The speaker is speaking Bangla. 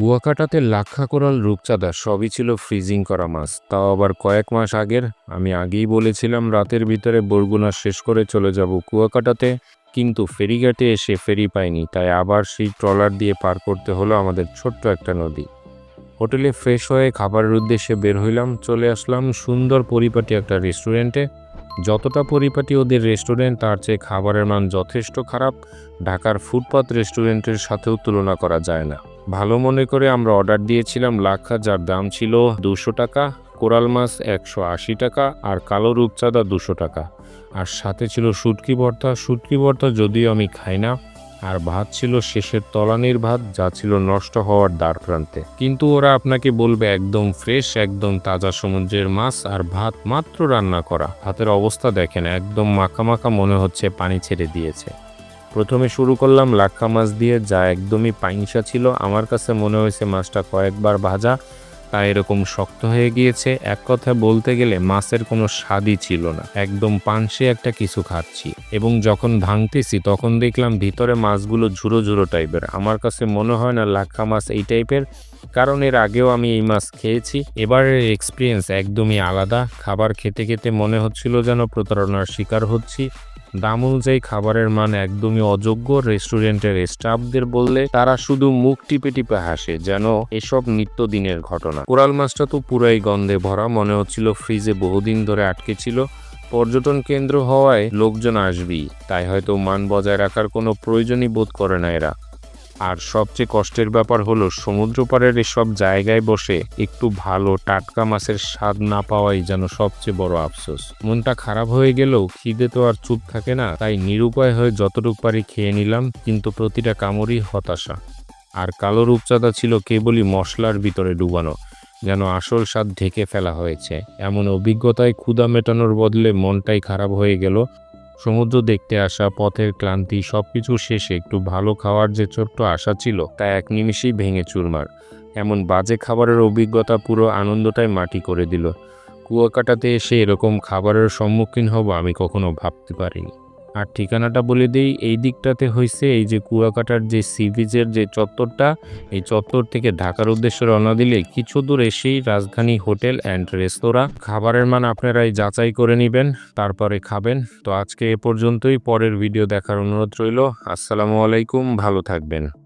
কুয়াকাটাতে লাক্ষা কোরাল রূপচাঁদা সবই ছিল ফ্রিজিং করা মাছ। তাও আবার কয়েক মাস আগের, আমি আগেই বলেছিলাম রাতের ভিতরে বরগুনা শেষ করে চলে যাব কুয়াকাটাতে, কিন্তু ফেরিঘাটে এসে ফেরি পাইনি, তাই আবার সেই ট্রলার দিয়ে পার করতে হলো আমাদের ছোট্ট একটা নদী। হোটেলে ফ্রেশ হয়ে খাবারের উদ্দেশ্যে বের হইলাম, চলে আসলাম সুন্দর পরিপাটি একটা রেস্টুরেন্টে যতটা পরিপাটি ওদের রেস্টুরেন্ট তার চেয়ে খাবারের মান যথেষ্ট খারাপ। ঢাকার ফুটপাত রেস্টুরেন্টের সাথেও তুলনা করা যায় না। ভালো মনে করে আমরা অর্ডার দিয়েছিলাম লাখা যার দাম ছিল দুশো টাকা, কোরাল মাছ একশো আশি টাকা আর কালো রূপচাঁদা দুশো টাকা। আর সাথে ছিল শুটকি ভর্তা শুটকি ভর্তা যদিও আমি খাই না। আর ভাত ছিল শেষের তলানির ভাত, যা ছিল নষ্ট হওয়ার দ্বার প্রান্তে। কিন্তু ওরা আপনাকে বলবে একদম ফ্রেশ, একদম তাজা সমুদ্রের মাছ আর ভাত মাত্র রান্না করা। ভাতের অবস্থা দেখেন, একদম মাখা মাখা মনে হচ্ছে পানি ছেড়ে দিয়েছে। প্রথমে শুরু করলাম লাক্ষা মাছ দিয়ে, যা একদমই পাইনসা ছিল। আমার কাছে মনে হয়েছে মাছটা কয়েকবার ভাজা তা এরকম শক্ত হয়ে গিয়েছে। এক কথা বলতে গেলে, মাছের কোনো স্বাদই ছিল না। একদম পানসে একটা কিছু খাচ্ছি। এবং যখন ভাঙতেছি, তখন দেখলাম ভিতরে মাছগুলো ঝুরো ঝুরো টাইপের। আমার কাছে মনে হয় না লাক্ষা মাছ এই টাইপের, কারণ এর আগেও আমি এই মাছ খেয়েছি। এবারের এক্সপিরিয়েন্স একদমই আলাদা। খাবার খেতে খেতে মনে হচ্ছিল যেন প্রতারণার শিকার হচ্ছি। দাম অনুযায়ী খাবারের মান একদমই অযোগ্য রেস্টুরেন্টের স্টাফদের বললে তারা শুধু মুখ টিপে টিপে হাসে, যেন এসব নিত্যদিনের ঘটনা। কোরাল মাছটা তো পুরাই গন্ধে ভরা, মনে হচ্ছিল ফ্রিজে বহুদিন ধরে আটকে ছিল। পর্যটন কেন্দ্র হওয়ায় লোকজন আসবেই, তাই হয়তো মান বজায় রাখার কোনো প্রয়োজনই বোধ করে না এরা। আর সবচেয়ে কষ্টের ব্যাপার হলো সমুদ্র পাড়ের এসব জায়গায় বসে একটু ভালো টাটকা মাছের স্বাদ না পাওয়াই যেন সবচেয়ে বড় আফসোস। মনটা খারাপ হয়ে গেলেও খিদে তো আর চুপ থাকে না, তাই নিরুপায় হয়ে যতটুক পারি খেয়ে নিলাম, কিন্তু প্রতিটা কামড়ই হতাশা। আর কালো রূপচাঁদা ছিল কেবলই মশলার ভিতরে ডুবানো, যেন আসল স্বাদ ঢেকে ফেলা হয়েছে। এমন অভিজ্ঞতায় ক্ষুদা মেটানোর বদলে মনটাই খারাপ হয়ে গেল সমুদ্র দেখতে আসা, পথের ক্লান্তি, সবকিছু শেষে একটু ভালো খাওয়ার যে ছোট্ট আশা ছিল, তা এক নিমিষেই ভেঙে চুরমার। এমন বাজে খাবারের অভিজ্ঞতা পুরো আনন্দটাই মাটি করে দিল। কুয়াকাটাতে এসে এরকম খাবারের সম্মুখীন হব আমি কখনো ভাবতে পারিনি। আর ঠিকানাটা বলে দিই, এই দিকটাতে হয়েছে এই যে কুয়াকাটার যে সি বিচের যে চত্বরটা, এই চত্বর থেকে ঢাকার উদ্দেশ্যে রওনা দিলে কিছু দূর এসেই রাজধানী হোটেল অ্যান্ড রেস্তোরাঁ। খাবারের মান আপনারাই যাচাই করে নেবেন, তারপরে খাবেন। তো আজকে এ পর্যন্তই, পরের ভিডিও দেখার অনুরোধ রইল। আসসালামু আলাইকুম, ভালো থাকবেন।